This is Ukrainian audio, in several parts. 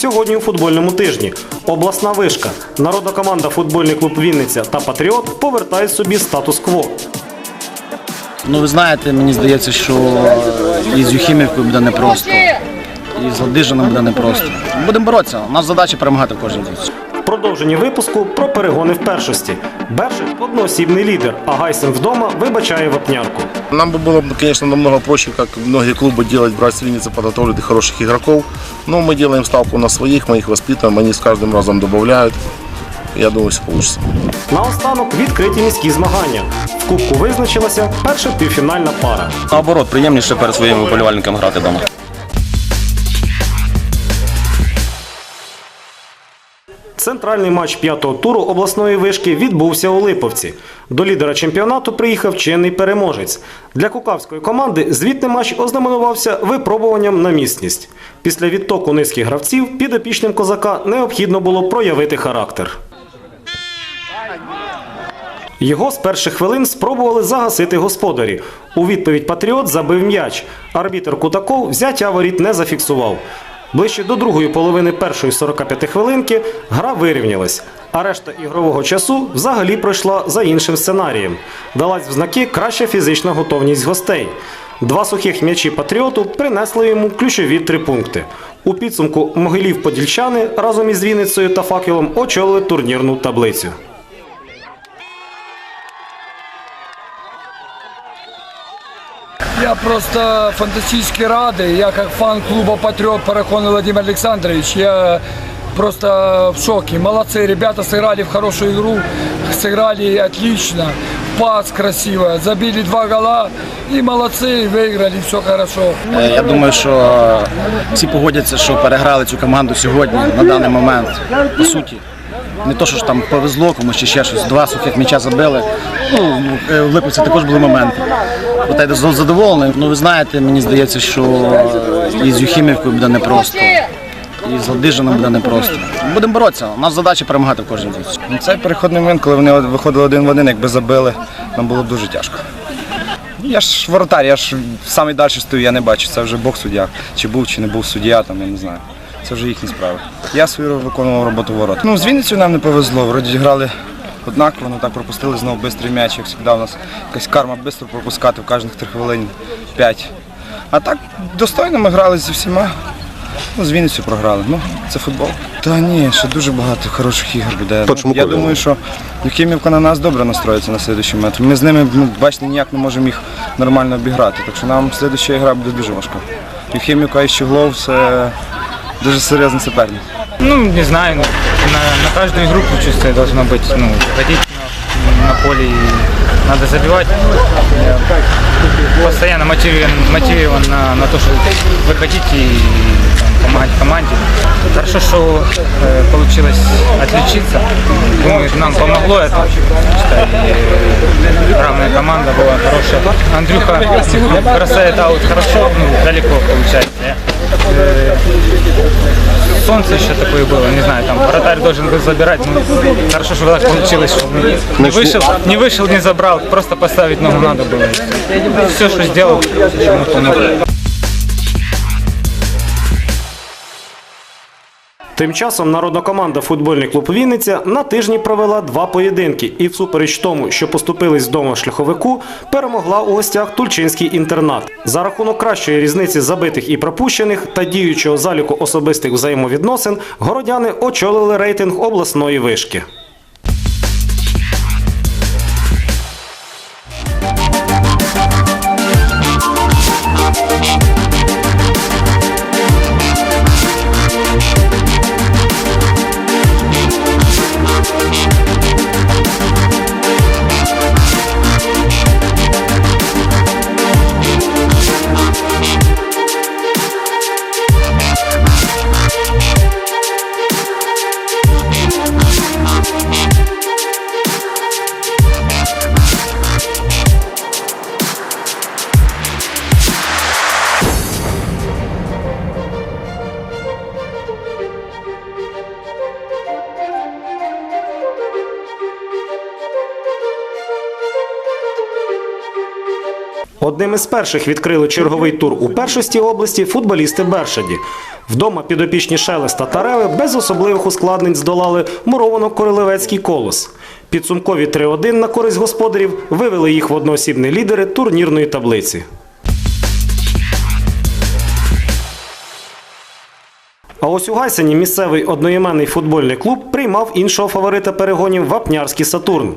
сьогодні у футбольному тижні. Обласна вишка, народна команда футбольний клуб Вінниця та Патріот повертають собі статус-кво. Ну ви знаєте, мені здається, що і з Юхімівкою буде непросто, і з Ладижином буде непросто. Будемо боротися. У нас задача перемагати кожен. В продовженні випуску про перегони в першості. Бершик одноосібний лідер, а Гайсен вдома вибачає вапнярку. Нам бы было, бы, конечно, намного проще, как многие клубы, делать, брать с Винницы, подготовить хороших игроков. Но мы делаем ставку на своих, мы их воспитываем, они с каждым разом добавляют. Я думаю, все получится. Наостанок відкриті міські змагання. В кубку визначилася перша півфінальна пара. Наоборот, приємніше перед своїми вболівальниками грати вдома. Центральний матч п'ятого туру обласної вишки відбувся у Липовці. До лідера чемпіонату приїхав чинний переможець. Для кукавської команди звітний матч ознаменувався випробуванням на міцність. Після відтоку низьких гравців підопічним козака необхідно було проявити характер. Його з перших хвилин спробували загасити господарі. У відповідь Патріот забив м'яч. Арбітер Кутаков взяття воріт не зафіксував. Ближче до другої половини першої 45 хвилинки гра вирівнялась, а решта ігрового часу взагалі пройшла за іншим сценарієм. Далась в знаки краща фізична готовність гостей. Два сухих м'ячі патріоту принесли йому ключові три пункти. У підсумку могилів подільчани разом із Вінницею та факелом очолили турнірну таблицю. Я просто фантастически радий. Я как фан клуба «Патриот» Парахон Владимир Александрович, я просто в шоке. Молодцы, ребята сыграли в хорошую игру, сыграли отлично, пас красиво, забили два гола и молодцы, выиграли, все хорошо. Е, Я думаю, що всі погодяться, що переграли цю команду сьогодні на даний момент. По суті, не то, що ж там повезло комусь чи ще щось. Два сухих м'яча забили. Ну, е, в Липовці також були моменти. От я задоволений. Ну ви знаєте, мені здається, що і з Юхімівкою буде непросто. І з Ладижином буде непросто. Будемо боротися. У нас задача перемагати кожен зустріч. Ну, Цей переходний момент, коли вони виходили один в один, якби забили, нам було дуже тяжко. Я ж воротар, я ж самий далі стою, я не бачу. Це вже Бог суддя. Чи був, чи не був суддя, там, я не знаю. Це вже їхні справи. Я свою виконував роботу ворот. Ну, з Вінницею нам не повезло. Вроді грали однаково, ну так пропустили знову швидкий м'яч, як завжди у нас якась карма швидко пропускати в кожних три хвилин п'ять. А так достойно ми грали зі всіма. Ну, з Вінницею програли. Ну, це футбол. Та ні, ще дуже багато хороших ігор буде. Почему Я думаю, що Юхімівка на нас добре настроїться на слідчий метр. Ми з ними, ну, бачите, ніяк не можемо їх нормально обіграти. Так що нам слідча гра буде дуже важка. Юхімівка і Щеглов це дуже серйозний суперник. Ну, не знаю, ну, на, на каждую игру чувствие должно быть, ну, ходить на, на поле и надо забивать. Постоянно мотивирован, мотивирован на, на то, что выходить и там, помогать команде. Хорошо, что э, получилось отличиться. Думаю, нам помогло это, равная команда была хорошая. Андрюха бросает аут хорошо, ну, далеко получается. Э, солнце еще такое было, не знаю, там вратарь должен был забирать. Ну, хорошо, что так получилось, что не вышел, не вышел, не забрал, просто поставить ногу надо было. Все, что сделал, почему-то не Тим часом народна команда футбольний клуб Вінниця на тижні провела два поєдинки і, всупереч тому, що поступились вдома шляховику, перемогла у гостях Тульчинський інтернат. За рахунок кращої різниці забитих і пропущених та діючого заліку особистих взаємовідносин городяни очолили рейтинг обласної вишки. Одним із перших відкрили черговий тур у першості області футболісти Бершаді. Вдома підопічні Шелеста та Реви без особливих ускладнень здолали муровано-королевецький колос. Підсумкові 3-1 на користь господарів вивели їх в одноосібні лідери турнірної таблиці. А ось у Гайсені місцевий одноіменний футбольний клуб приймав іншого фаворита перегонів Вапнярський Сатурн.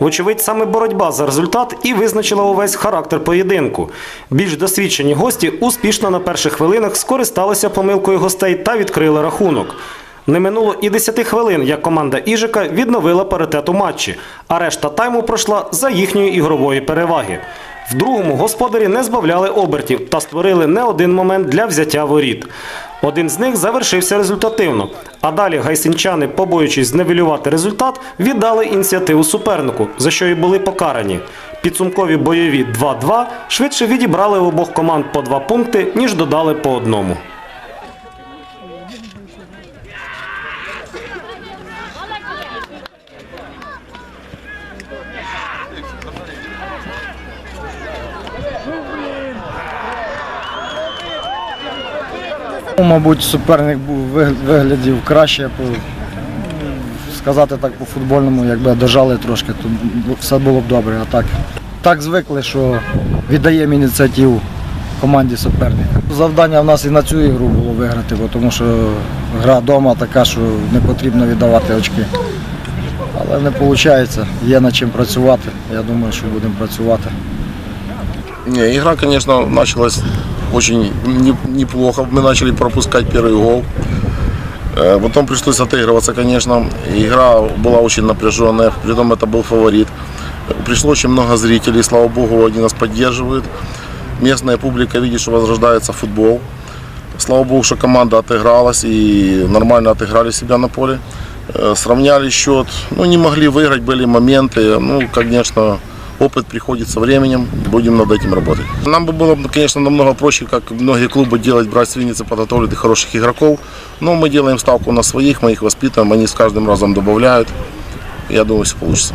Вочевидь, саме боротьба за результат і визначила увесь характер поєдинку. Більш досвідчені гості успішно на перших хвилинах скористалися помилкою гостей та відкрили рахунок. Не минуло і 10 хвилин, як команда Іжика відновила паритет у матчі, а решта тайму пройшла за їхньої ігрової переваги. В другому господарі не збавляли обертів та створили не один момент для взяття воріт. Один з них завершився результативно. А далі гайсинчани, побоюючись зневелювати результат, віддали ініціативу супернику, за що і були покарані. Підсумкові бойові 2-2 швидше відібрали обох команд по два пункти, ніж додали по одному. Мабуть, суперник виглядів краще. Сказати так по-футбольному, якби дожали трошки, то все було б добре. А так, так звикли, що віддаємо ініціативу команді суперника. Завдання в нас і на цю ігру було виграти, бо тому що гра вдома така, що не потрібно віддавати очки. Але не виходить, є над чим працювати. Я думаю, що будемо працювати. Не, игра, конечно, началась очень не- неплохо. Мы начали пропускать первый гол. Э, Потом пришлось отыгрываться, конечно. Игра была очень напряженная, притом это был фаворит. Пришло очень много зрителей, слава богу, они нас поддерживают. Местная публика видит, что возрождается футбол. Слава богу, что команда отыгралась и нормально отыграли себя на поле. Э, Сравняли счет. Ну, не могли выиграть, были моменты. Ну, конечно, опыт приходит со временем. Будем над этим работать. Нам бы было, конечно, намного проще, как многие клубы делать, брать с Винницы, подготовить хороших игроков. Но мы делаем ставку на своих, мы их воспитываем, они с каждым разом добавляют. Я думаю, все получится.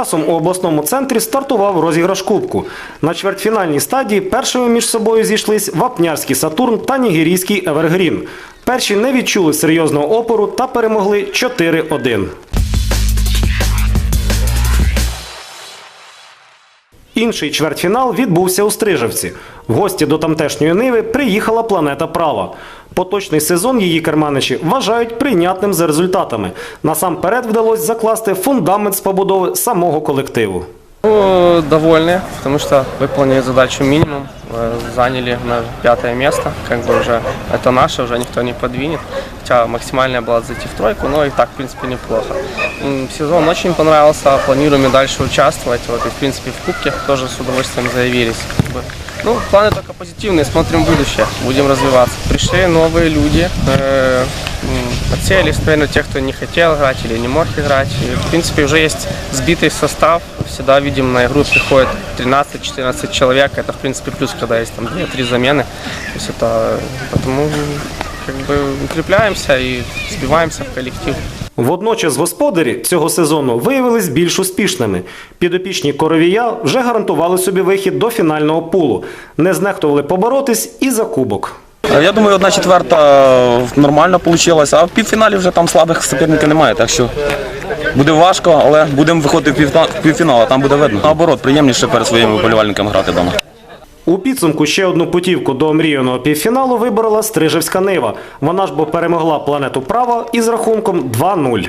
Часом у обласному центрі стартував розіграш кубку. На чвертьфінальній стадії першими між собою зійшлись Вапнярський Сатурн та Нігерійський Евергрін. Перші не відчули серйозного опору та перемогли 4-1. Інший чвертьфінал відбувся у Стрижевці. В гості до тамтешньої Ниви приїхала планета Права. Поточний сезон її керманичі вважають прийнятним за результатами. Насамперед вдалося закласти фундамент з побудови самого колективу. Ну, тому що выполнили задачу минимум, э, заняли на пятое место, как бы уже это наше, уже никто не подвинет, хотя максимальная была зайти в тройку, но и так, в принципе, неплохо. М, Сезон очень понравился, планируем и дальше участвовать, вот, и, в принципе, в Кубке тоже с удовольствием заявились. как бы. Ну, планы только позитивные, смотрим в будущее, будем развиваться. Пришли новые люди, э, м, отсеялись, наверное, те, кто не хотел играть или не мог играть. И, в принципе, уже есть сбитый состав. Всегда видим, на игру приходит 13-14 человек. Это, в принципе, плюс, когда есть там 2-3 замены. То есть это, потому как бы укрепляемся и сбиваемся в коллектив. Водночас господарі цього сезону виявились більш успішними. Підопічні коровія вже гарантували собі вихід до фінального пулу. Не знехтували поборотись і за кубок. Е, Я думаю, одна четверта нормально вийшла, а в півфіналі вже там слабих суперників немає, так що буде важко, але будемо виходити в півфінал, а там буде видно. Наоборот, приємніше перед своїми вболівальниками грати вдома. У підсумку ще одну путівку до омріяного півфіналу виборола Стрижевська Нива. Вона ж бо перемогла планету права із рахунком 2-0.